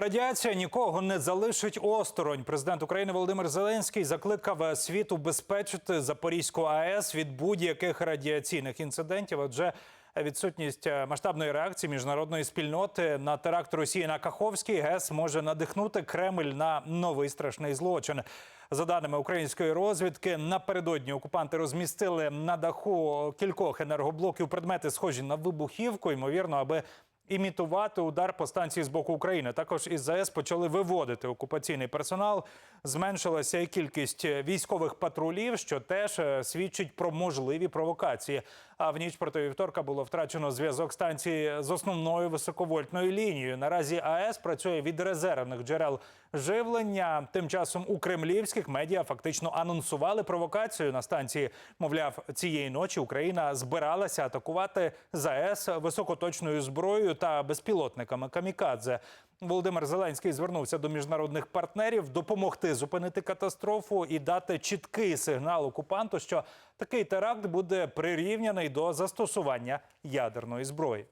Радіація нікого не залишить осторонь. Президент України Володимир Зеленський закликав світ убезпечити Запорізьку АЕС від будь-яких радіаційних інцидентів. Адже відсутність масштабної реакції міжнародної спільноти на теракт Росії на Каховський ГЕС може надихнути Кремль на новий страшний злочин. За даними української розвідки, напередодні окупанти розмістили на даху кількох енергоблоків предмети, схожі на вибухівку, ймовірно, аби імітувати удар по станції з боку України. Також із ЗАЕС почали виводити окупаційний персонал. Зменшилася і кількість військових патрулів, що теж е, свідчить про можливі провокації. А в ніч проти вівторка було втрачено зв'язок станції з основною високовольтною лінією. Наразі АЕС працює від резервних джерел живлення. Тим часом у кремлівських медіа фактично анонсували провокацію на станції. Мовляв, цієї ночі Україна збиралася атакувати ЗАЕС високоточною зброєю та безпілотниками камікадзе. Володимир Зеленський звернувся до міжнародних партнерів допомогти зупинити катастрофу і дати чіткий сигнал окупанту, що такий теракт буде прирівняний до застосування ядерної зброї.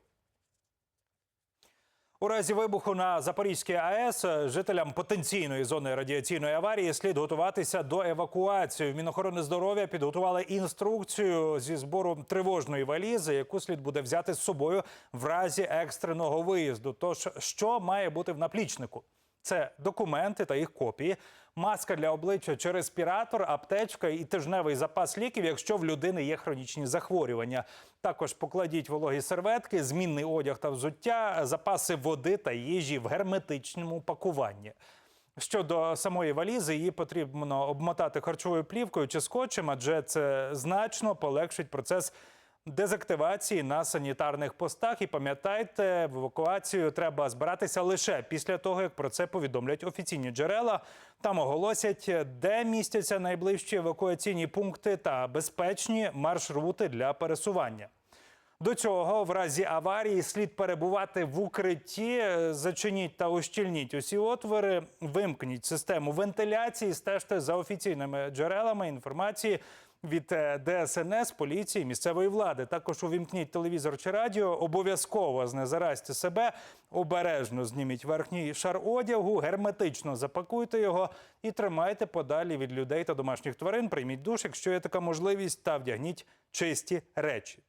У разі вибуху на Запорізькій АЕС жителям потенційної зони радіаційної аварії слід готуватися до евакуації. Мінохорони здоров'я підготували інструкцію зі збору тривожної валізи, яку слід буде взяти з собою в разі екстреного виїзду. Тож, що має бути в наплічнику? Це документи та їх копії, маска для обличчя чи респіратор, аптечка і тижневий запас ліків, якщо в людини є хронічні захворювання. Також покладіть вологі серветки, змінний одяг та взуття, запаси води та їжі в герметичному пакуванні. Щодо самої валізи, її потрібно обмотати харчовою плівкою чи скотчем, адже це значно полегшить процес дезактивації на санітарних постах. І пам'ятайте, в евакуацію треба збиратися лише після того, як про це повідомлять офіційні джерела. Там оголосять, де містяться найближчі евакуаційні пункти та безпечні маршрути для пересування. До цього, в разі аварії, слід перебувати в укритті, зачиніть та ущільніть усі отвори, вимкніть систему вентиляції, стежте за офіційними джерелами інформації від е, ДСНС, поліції, місцевої влади. Також увімкніть телевізор чи радіо, обов'язково знезаразьте себе, обережно зніміть верхній шар одягу, герметично запакуйте його і тримайте подалі від людей та домашніх тварин. Прийміть душ, якщо є така можливість, та вдягніть чисті речі.